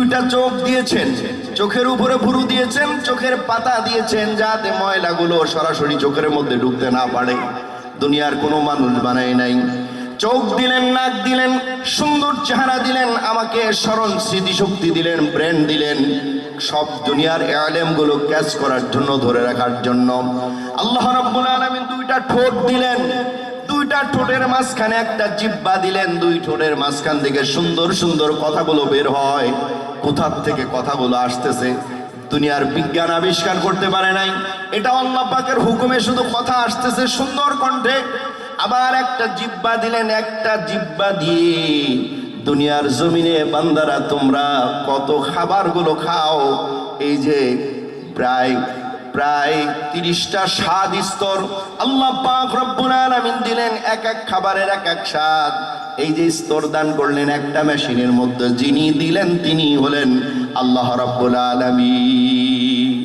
দুইটা চোখ দিয়েছেন, চোখের উপরে ভুরু দিয়েছেন, চোখের পাতা দিয়েছেন, যাতে ময়লাগুলো সরাসরি চোখের মধ্যে ঢুকতে না পারে। দুনিয়ার কোনো মানুষ বানায় নাই। চোখ দিলেন, নাক দিলেন, সুন্দর চেহারা দিলেন, আমাকে স্মরণ স্মৃতিশক্তি দিলেন ব্রেন দিলেন। সব দুনিয়ারগুলো ক্যাচ করার জন্য, ধরে রাখার জন্য। আল্লাহ রাব্বুল আলামিন দুইটা ঠোঁট দিলেন। ঠোঁটের মাঝখানে একটা জিব্বা দিলেন, দুই ঠোঁটের মাঝখান থেকে সুন্দর সুন্দর কথাগুলো বের হয়। কোথার থেকে কথাগুলো আসতেছে? দুনিয়ার বিজ্ঞান আবিষ্কার করতে পারে নাই। এটা আল্লাহ পাকের হুকুমে শুধু কথা আসতেছে সুন্দর কণ্ঠে। আবার একটা জিব্বা দিলেন, একটা জিব্বা দিয়ে দুনিয়ার জমিনে, বান্দারা তোমরা কত খাবারগুলো খাও? এই যে প্রায় প্রায় তিরিশটা স্বাদ স্তর। আল্লাহ পাক রব্বুল দিলেন এক এক খাবারের এক এক স্বাদ। এই যে স্তর দান করলেন একটা মেশিনের মধ্যে, যিনি দিলেন তিনি হলেন আল্লাহ রব্বুল আলামিন।